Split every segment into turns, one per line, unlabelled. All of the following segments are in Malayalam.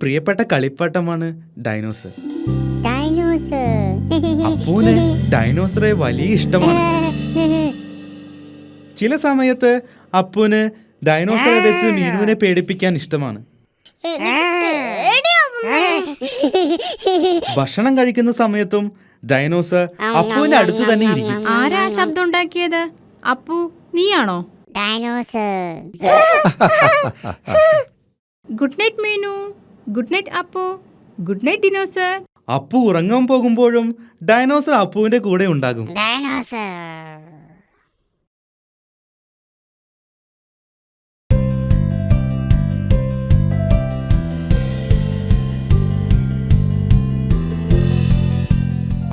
പ്രിയപ്പെട്ട കളിപ്പാട്ടമാണ് ഡൈനോസർ. ഡൈനോസറെ വലിയ ഇഷ്ടമാണ്. ചില സമയത്ത് അപ്പൂന് ഡൈനോസറെ വെച്ച് മീനുവിനെ പേടിപ്പിക്കാൻ ഇഷ്ടമാണ്. ഭക്ഷണം കഴിക്കുന്ന സമയത്തും ഡൈനോസർ അപ്പുവിന്റെ അടുത്ത് തന്നെ ഇരിക്കും.
ആരാ ശബ്ദം ഉണ്ടാക്കിയത്? അപ്പു നീയാണോ?
Dinosaur.
Good night Meenu. Good night Appu good night dinosaur
Appu ഉറങ്ങാൻ പോകുമ്പോഴും ഡൈനോസർ അപ്പുവിന്റെ കൂടെ ഉണ്ടാകും.
ഡൈനോസർ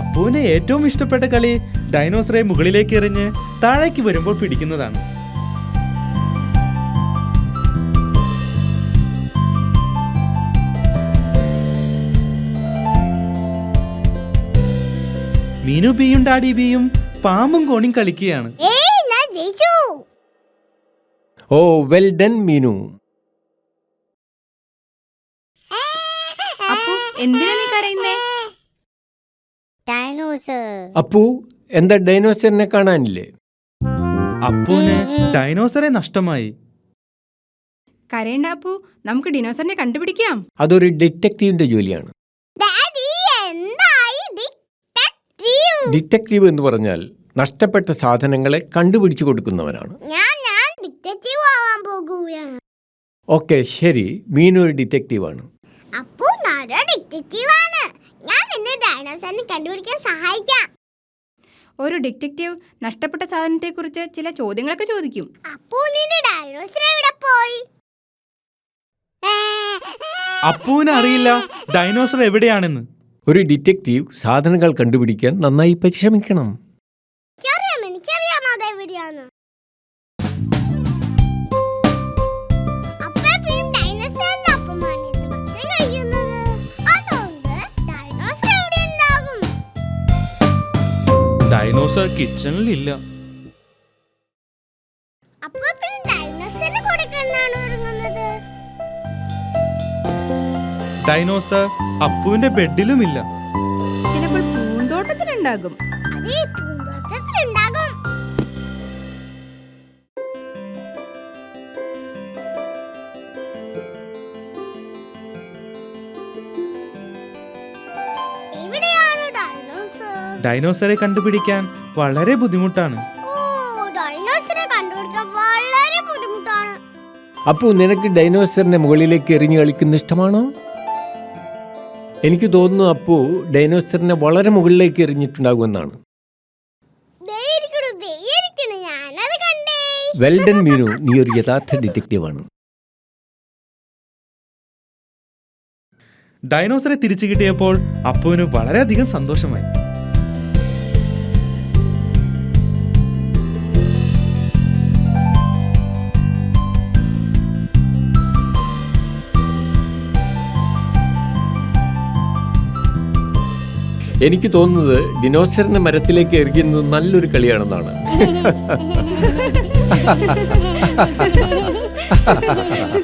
അപ്പുവിന്റെ ഏറ്റവും ഇഷ്ടപ്പെട്ട കളി ഡൈനോസറെ മുകളിലേക്ക് എറിഞ്ഞ് താഴേക്ക് വരുമ്പോൾ പിടിക്കുന്നതാണ്. മീനു ബിയും ഡാഡി ബിയും പാമ്പും കോണിയും കളിക്കുകയാണ്.
ഏയ് ഞാൻ ജയിച്ചു.
ഓ വെൽ ഡൺ മീനു.
അപ്പു എന്തിനാ നീ കരയുന്നേ?
ഡൈനോസർ.
അപ്പു എന്താ ഡൈനോസറിനെ കാണാനില്ലേ?
അപ്പുവിന് ഡൈനോസറെ നഷ്ടമായി.
കരയണ്ട അപ്പു. നമുക്ക് ഡിനോസറിനെ കണ്ടുപിടിക്കാം.
അതൊരു ഡിറ്റക്റ്റീവിന്റെ ജോലിയാണ്.
ഡിറ്റക്റ്റീവ്
എന്ന് പറഞ്ഞാൽ നഷ്ടപ്പെട്ട സാധനങ്ങളെ കണ്ടുപിടിച്ചു കൊടുക്കുന്നവനാണ്
ഞാൻ ഞാൻ ഡിറ്റക്റ്റീവ് ആവാൻ പോകുകയാണ്.
ഓക്കെ ശരി. മീനു ഒരു ഡിറ്റക്റ്റീവാണ്.
അപ്പോ നട ഡിറ്റക്റ്റീവ് ആണ് ഞാൻ നിന്നെ ഡൈനോസറിനെ കണ്ടുപിടിക്കാൻ സഹായിക്കാം.
ഒരു ഡിറ്റക്റ്റീവ് നഷ്ടപ്പെട്ട സാധനത്തെക്കുറിച്ച് ചില ചോദ്യങ്ങളൊക്കെ ചോദിക്കും.
അപ്പോ നിന്റെ ഡൈനോസർ എവിടെ പോയി?
അപ്പൂവിനറിയില്ല ഡൈനോസർ എവിടെയാണെന്ന്.
ഒരു ഡിറ്റക്റ്റീവ് സാധനങ്ങൾ കണ്ടുപിടിക്കാൻ നന്നായി പരിശ്രമിക്കണം.
എനിക്കറിയാം അതെവിടെയാന്ന് ഡൈനോസർ
കിച്ചണിലില്ല ഡൈനോസർ അപ്പുവിന്റെ ബെഡിലുമില്ല.
ചിലപ്പോൾ പൂന്തോട്ടത്തിലുണ്ടാകും.
അതേ പൂന്തോട്ടത്തിലുണ്ടാകും. എവിടെയാണ് ഡൈനോസർ?
ഡൈനോസറെ കണ്ടുപിടിക്കാൻ വളരെ ബുദ്ധിമുട്ടാണ്.
ഓ ഡൈനോസറെ കണ്ടുപിടിക്കാൻ വളരെ ബുദ്ധിമുട്ടാണ്.
അപ്പു നിനക്ക് ഡൈനോസറിന്റെ മുകളിലേക്ക് എറിഞ്ഞു കളിക്കുന്ന ഇഷ്ടമാണോ? എനിക്ക് തോന്നുന്നു അപ്പു ഡൈനോസറിനെ വളരെ മുകളിലേക്ക് എറിഞ്ഞിട്ടുണ്ടാകുമെന്നാണ്. വെൽഡൻ മീനു നീ ഒരു യഥാർത്ഥ ഡിറ്റക്റ്റീവാണ്
ഡൈനോസറെ തിരിച്ചു കിട്ടിയപ്പോൾ അപ്പുവിന് വളരെയധികം സന്തോഷമായി.
എനിക്ക് തോന്നുന്നത് ഡിനോസറിനെ മരത്തിലേക്ക് എറിയുന്നത് നല്ലൊരു കളിയാണെന്നാണ്.
ഹായ്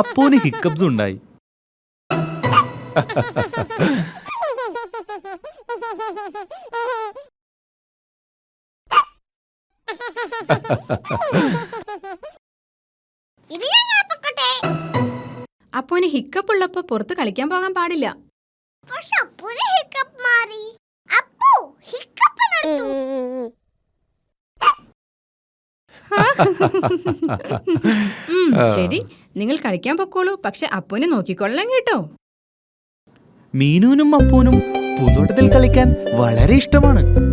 അപ്പുവിന് ഹിക്കബ്സും ഉണ്ടായി.
അപ്പോന് ഹിക്കപ്പ് ഉള്ളപ്പോ പുറത്ത് കളിക്കാൻ പോകാൻ പാടില്ല.
പക്ഷെ അപ്പൂന് ഹിക്കപ്പ് മാറി. അപ്പോ ഹിക്കപ്പ് നടത്തു
ഉം, ശരി. നിങ്ങൾ കളിക്കാൻ പൊക്കോളൂ. പക്ഷെ അപ്പുവിനെ നോക്കിക്കൊള്ളണം കേട്ടോ.
മീനുവിനും അപ്പൂനും പൂന്തോട്ടത്തിൽ കളിക്കാൻ വളരെ ഇഷ്ടമാണ്.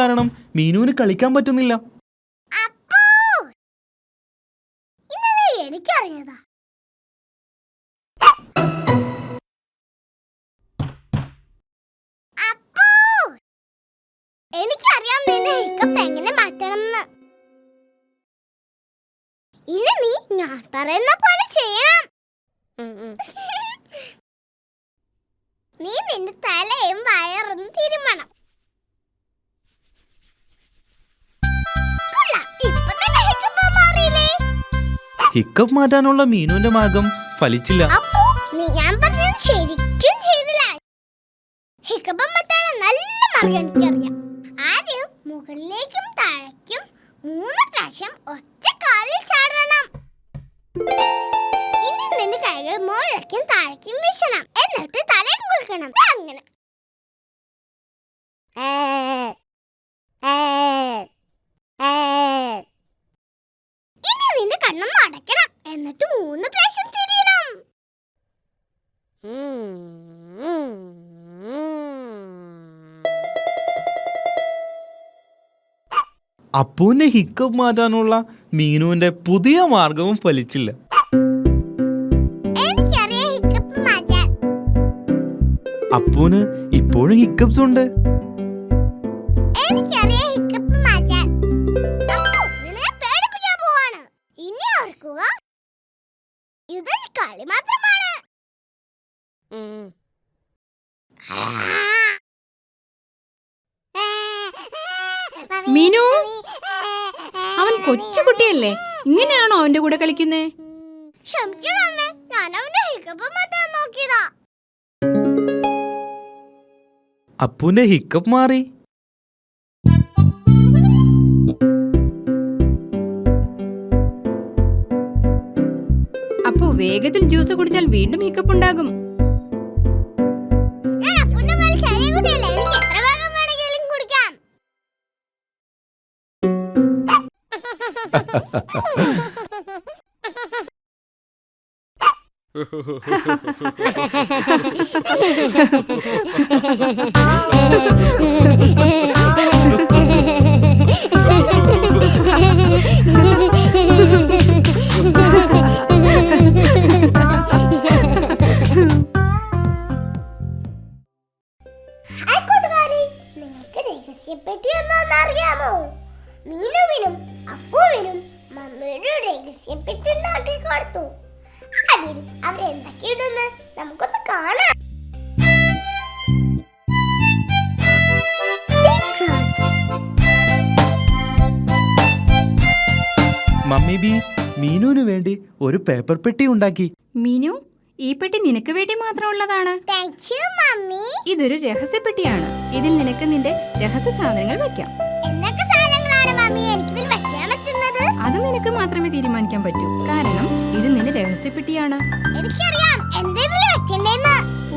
കാരണം മീനുവിന് കളിക്കാൻ പറ്റുന്നില്ല.
അപ്പു! ഇന്നത് എനിക്കറിഞ്ഞതാ. അപ്പു! എനിക്കറിയാം നിന്റെ ഹിക്കപ്പ് എങ്ങനെ മാറ്റണമെന്ന്. ഇനി നീ ഞാൻ പറയുന്ന പോലെ ചെയ്യണം. നീ നിന്റെ തലയും വയറും തിരുമണം. ഹിക്കപ്പ്
മാറ്റാനുള്ള മീനുവിന്റെ മാർഗം ഫലിച്ചില്ല.
ശരിക്കും നല്ല മാർഗം ആദ്യം മുകളിലേക്കും താഴേക്കും മൂന്ന് പ്രാവശ്യം ഒറ്റ കാലിൽ ചാടണം. ഇനി നിന്റെ കൈകൾ മുകളിലേക്കും താഴേക്കും വീശണം. എന്നിട്ട് തലയും കുളിക്കണം അങ്ങനെ. ഏ ഏ ഇനി നിന്റെ കണ്ണൊന്ന് അടയ്ക്കണം. എന്നിട്ട് മൂന്ന് പ്രാവശ്യം തിരിയണം
അപ്പൂന്റെ ഹിക്കപ്പ് മാറ്റാനുള്ള മീനുവിന്റെ പുതിയ മാർഗവും ഫലിച്ചില്ല. അപ്പുവിന് ഇപ്പോഴും ഹിക്കപ്സ് ഉണ്ട്
മീനു, അവൻ കൊച്ചുകുട്ടിയല്ലേ ഇങ്ങനെയാണോ അവന്റെ കൂടെ കളിക്കുന്നേ?
ക്ഷമിക്കണം അമ്മേ ഞാൻ അവന്റെ ഹിക്കപ്പ് മാറ്റാൻ നോക്കിയതാ.
അപ്പൂന്റെ ഹിക്കപ്പ് മാറി.
അപ്പു വേഗത്തിൽ ജ്യൂസ് കുടിച്ചാൽ വീണ്ടും ഹിക്കപ്പ് ഉണ്ടാകും.
നിങ്ങൾക്ക് രഹസ്യപ്പെട്ടി ഒന്നും അറിയാമോ? മീനുവിനും അപ്പുവിനും മമ്മിയുടെ രഹസ്യം ഉണ്ടാക്കി കൊടുത്തു. അതിൽ അവരെന്തൊക്കെയിടുന്ന് നമുക്കൊന്ന് കാണാം.
മമ്മി ബി മീനുവിന് വേണ്ടി ഒരു പേപ്പർ പെട്ടി ഉണ്ടാക്കി.
മീനു ഈ പെട്ടി നിനക്ക് വേണ്ടി മാത്രമുള്ളതാണ്. ഇതൊരു രഹസ്യപ്പെട്ടിയാണ്. ഇതിൽ നിനക്ക് നിന്റെ രഹസ്യ സാധനങ്ങൾ വെക്കാം. തീരുമാനിക്കാൻ പറ്റൂ. കാരണം ഇത് നിന്റെ രഹസ്യപ്പെട്ടിയാണ്.
എനിക്കറിയാം.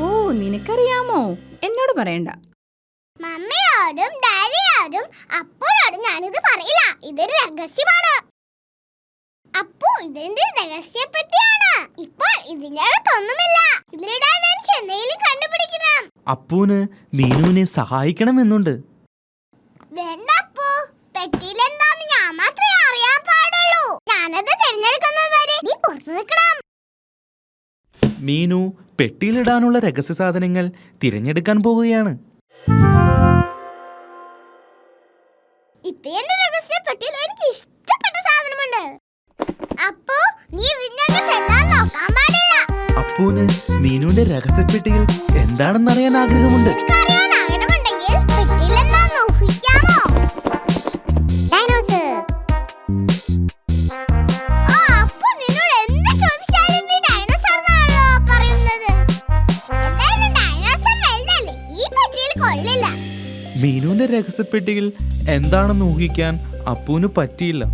ഓ നിനക്കറിയാമോ? എന്നോട് പറയണ്ട.
മമ്മിയോടും ഡാഡിയോടും അപ്പോഴോടും ഞാനിത് പറയില്ല. ഇതൊരു രഹസ്യമാണ്. അപ്പോ ഇതിന്റെ രഹസ്യപ്പെട്ടിയാണ്. ഇപ്പോൾ ഇതിനകത്തൊന്നുമില്ല. ഇതിലിടാൻ എനിക്ക് എന്തെങ്കിലും കണ്ടുപിടിക്കണം.
അപ്പൂന് മീനുവിനെ സഹായിക്കണമെന്നുണ്ട്.
വേണ്ട അപ്പു. പെട്ടിയിലെന്താന്ന് ഞാൻ പാടുള്ളൂ ഞാനത് തിരഞ്ഞെടുക്കുന്നത് വരെ നീ പുറത്തു നിൽക്കണം.
മീനു പെട്ടിയിലിടാനുള്ള രഹസ്യ സാധനങ്ങൾ തിരഞ്ഞെടുക്കാൻ പോവുകയാണ്.
ഇപ്പൊ എന്റെ രഹസ്യപ്പെട്ടിയിൽ എനിക്ക് ഇഷ്ടപ്പെട്ട സാധനമുണ്ട്. അപ്പോ നീ നോക്കാൻ പാടില്ല?
അപ്പൂന് മീനുവിന്റെ രഹസ്യപ്പെട്ടിയിൽ എന്താണെന്നറിയാൻ ആഗ്രഹമുണ്ട്. മീനുവിന്റെ രഹസ്യപ്പെട്ടിയിൽ എന്താണെന്ന് ഊഹിക്കാൻ അപ്പുവിന് പറ്റിയില്ല.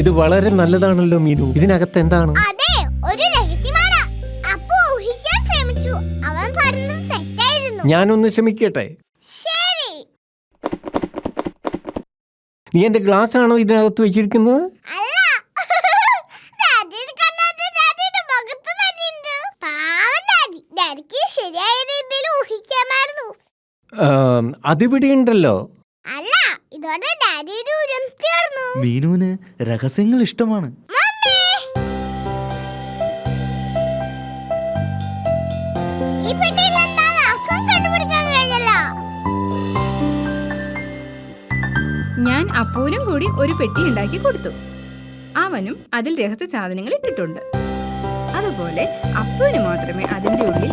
ഇത് വളരെ നല്ലതാണല്ലോ മീനു. ഇതിനകത്ത് എന്താണ്? ഞാനൊന്ന് ശ്രമിക്കട്ടെ
ശരി.
നീ എന്റെ ഗ്ലാസ് ആണോ ഇതിനകത്ത് വെച്ചിരിക്കുന്നത്
അല്ല ഡാഡിയുടെ കണ്ണാടി ഡാഡിയുടെ മുഖത്ത് തന്നെയുണ്ട് പാവം ഡാഡി ഡാഡിക്ക് ശരിയായ രീതിയിൽ ഊഹിക്കാമായിരുന്നു
ആം, അതിവിടെ ഉണ്ടല്ലോ
അല്ല ഇതോടെ ഡാഡിയുടെ ഉരം തീർന്നു
മീനുവിന് രഹസ്യങ്ങൾ ഇഷ്ടമാണ്.
ഞാൻ അപ്പൂനും കൂടി ഒരു പെട്ടി ഉണ്ടാക്കി കൊടുത്തു. അവനും അതിൽ രഹസ്യ സാധനങ്ങൾ ഇട്ടിട്ടുണ്ട്. അതുപോലെ അപ്പുവിന് മാത്രമേ അതിന്റെ ഉള്ളിൽ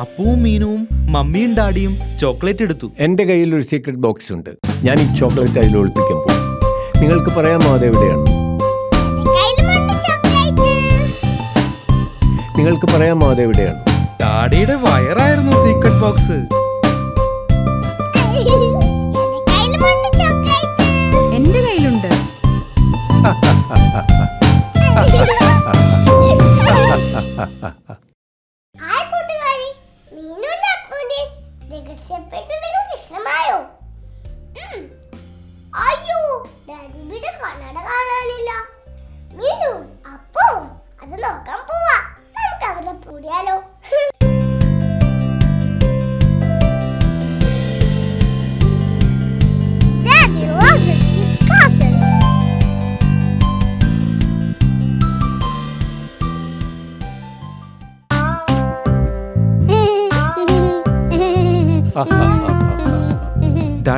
അപ്പുവും മീനുവും മമ്മിയും ഡാഡിയും ചോക്ലേറ്റ് എടുത്തു.
എന്റെ കയ്യിൽ ഒരു സീക്രട്ട് ബോക്സ് ഉണ്ട്. ഞാൻ ഈ ചോക്ലേറ്റ് അതിൽ ഒളിപ്പിക്കാൻ പോകും. നിങ്ങൾക്ക് പറയാമോ അതെവിടെയാണ്? നിങ്ങൾക്ക് പറയാമോ അതെവിടെയാണ്?
ഡാഡിയുടെ വയറായിരുന്നു സീക്രട്ട് ബോക്സ്
എന്റെ കയ്യിലുമുണ്ട് ചോക്ലേറ്റ്
എന്റെ കയ്യിലുണ്ട്.
да се опитаме да го обясня, Майо.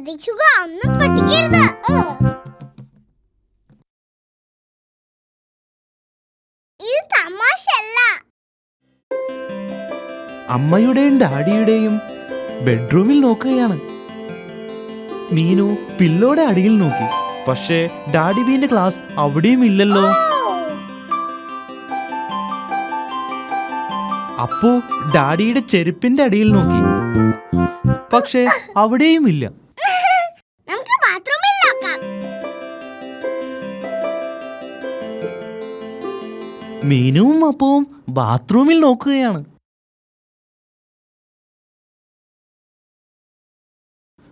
ശ്രദ്ധിക്കുക ഒന്നും പൊട്ടിക്കരുത് ഓ. ഇത് തമാശല്ല
അമ്മയുടെയും ഡാഡിയുടെയും ബെഡ്റൂമിൽ നോക്കുകയാണ്. മീനു പില്ലോടെ അടിയിൽ നോക്കി. പക്ഷേ ഡാഡി ബീന്റെ ക്ലാസ് അവിടെയും ഇല്ലല്ലോ. അപ്പോ ഡാഡിയുടെ ചെരുപ്പിന്റെ അടിയിൽ നോക്കി. പക്ഷേ അവിടെയും ഇല്ല. മീനുവും അപ്പവും ബാത്റൂമിൽ നോക്കുകയാണ്.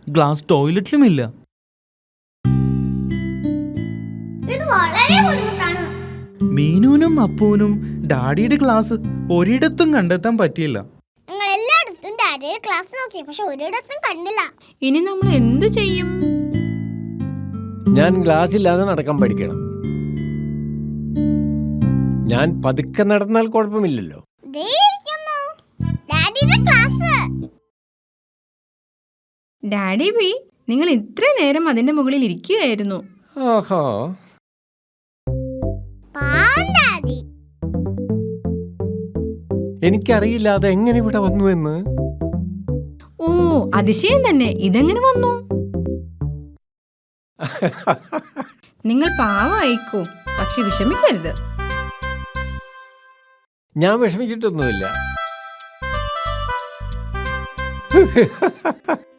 ഗ്ലാസ് ടോയ്ലറ്റിലും ഇല്ല
ഇത് വളരെ ബുദ്ധിമുട്ടാണ്.
മീനുവിനും അപ്പുവിനും ഡാഡിയുടെ ക്ലാസ് ഒരിടത്തും കണ്ടെത്താൻ പറ്റിയില്ല.
ഞങ്ങൾ എല്ലായിടത്തും ഡാഡിയുടെ ക്ലാസ് നോക്കി പക്ഷെ ഒരിടത്തും കണ്ടില്ല.
ഇനി നമ്മൾ എന്തു ചെയ്യും?
ഞാൻ ഗ്ലാസ് ഇല്ലാതെ നടക്കാൻ പഠിക്കണം. ഞാൻ പതുക്കെ നടന്നാൽ കുഴപ്പമില്ലല്ലോ.
ദേ ഇരിക്കുന്നു. ഡാഡിയുടെ ക്ലാസ്.
ഡാഡി ബി നിങ്ങൾ ഇത്ര നേരം അതിന്റെ മുകളിൽ ഇരിക്കുകയായിരുന്നു.
ഓഹോ
എനിക്കറിയില്ല അത് എങ്ങനെ ഇവിടെ വന്നു എന്ന്.
ഓ അതിശയം തന്നെ. ഇതെങ്ങനെ വന്നു? നിങ്ങൾ പാവമായിക്കോ. പക്ഷെ വിഷമിക്കരുത്.
ഞാൻ വിഷമിച്ചിട്ടൊന്നുമില്ല.